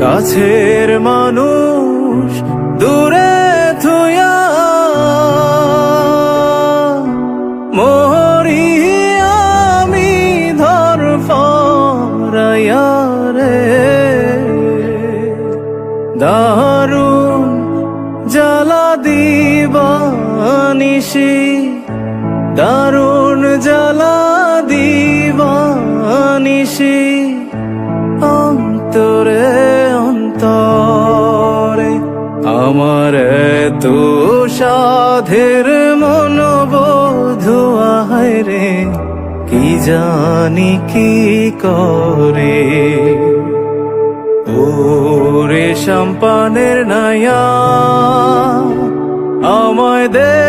কাছের মানুষ দূরে থুয়া মরি আমি ধর রে। দারুণ জ্বালা দিবানিসি দারুণ জ্বালা দিবানিসি অন্তরে আমার তো সাধের মনোবোধু রে কি জানি কি করে? ওরে সম্পানের নায়া আমায় দে